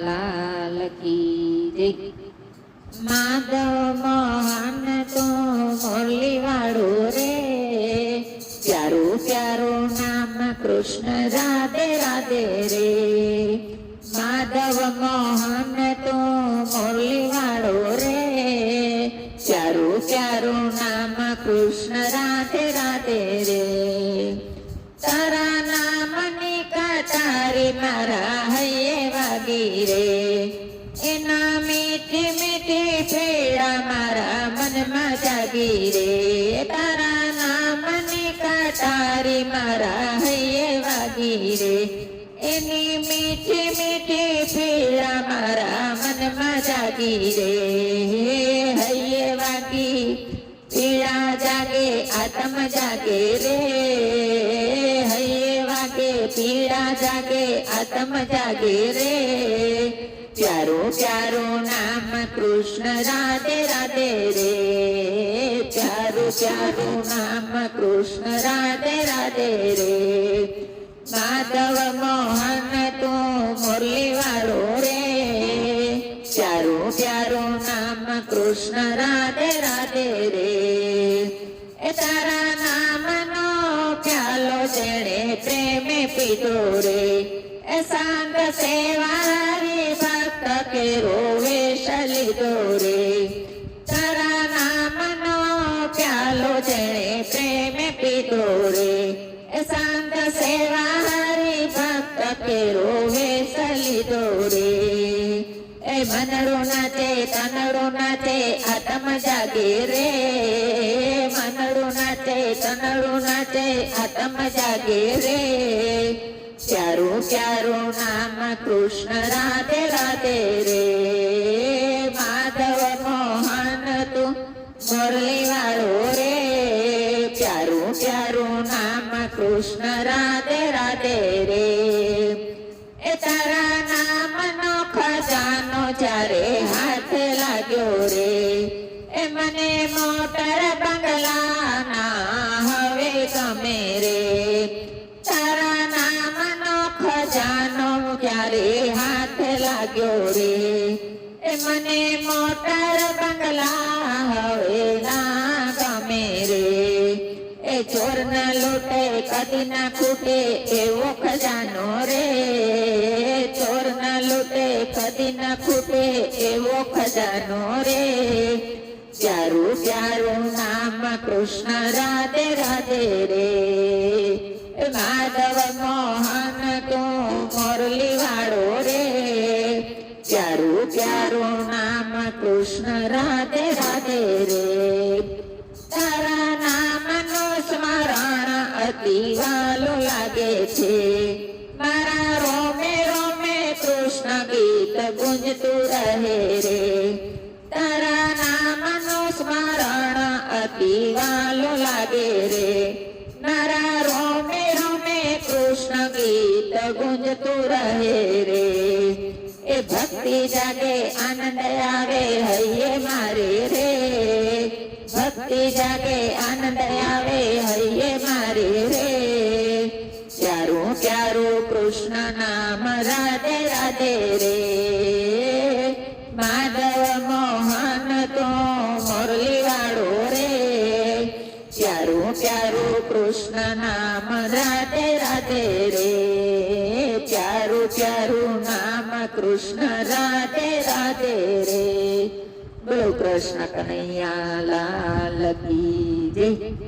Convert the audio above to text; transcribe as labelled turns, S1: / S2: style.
S1: લાલ કી માધવ મોહન તો મુરલી વાળો રે, પ્યારું પ્યારું નામ કૃષ્ણ રાધે રાધે રે માધવ મોહન તો મુરલી વાળો રે પ્યારું પ્યારું નામ કૃષ્ણ રાધે નામની કટારી મારા હૈયે વાગી રે એના મીઠી મીઠી ફેડા મારા મનમાં જાગી રે તારા નામની કટારી મારા હૈયે વાગી રે એની મીઠી મીઠી ફેડા મારા મનમાં જાગી રે હૈયે વાગી પીળા જાગે આત્મ જાગે રે હૈયે પીળા જાગે આતમ જાગે રે. પ્યારો પ્યારો નામ કૃષ્ણ રાધે રાધે રે. પ્યારો પ્યારો નામ કૃષ્ણ રાધે રાધે રે. માધવ મોહન તું મુરલી વાળો રે. પ્યારો પ્યારો નામ કૃષ્ણ રાધે રાધે રે. એ તારા નામનો પ્યાલો જેણે પ્રેમે પીધો રે એ સાંગ સેવારી ભક્ત કે રોવે લીધો રે તારા નામનો એ મનડો નાચે તનડો નાચે આત્મ જાગે રે. મનડો નાચે તનડો નાચે આત્મ જાગે રે. ચારું ચારું નામ કૃષ્ણ રાધે રાધે રે. માધવ મોહન તું મુરલી વાળો રે. પ્યારું પ્યારું નામ કૃષ્ણ રાધે રાધે રે. એ તારા લાગ્યો રે એ મને મોટર બંગલાના, હવે ગમે રે. તારા નામનો ખજાનો ક્યારે હાથ લાગ્યો રે? એ મને મોટર બંગલા, હવે ના ગમે રે. એ ચોર ના લૂટે કદી ના ખૂટે એવો એવો રે. પ્યારું પ્યારું નામ કૃષ્ણ રાધે રાધે રે. માધવ મોહન ગીત ગુંજતું રહે રે. તારા નામનું સ્મરણ અતિ વાલું લાગે રે. મારા રોમે રોમે કૃષ્ણ ગીત ગુંજતું રહે રે. એ ભક્તિ જાગે, આનંદ આવે હૈયે મારે રે. ભક્તિ જાગે, આનંદ આવે હૈયે મારે રે. ચારું ચારું કૃષ્ણ નામ રાધે રાધે રે. ચારું કૃષ્ણ નામ રાધે રાધે રે. ચારું ચારું નામ કૃષ્ણ રાધે રાધે રે. બોલો કૃષ્ણ કનૈયા લાલ કી જય.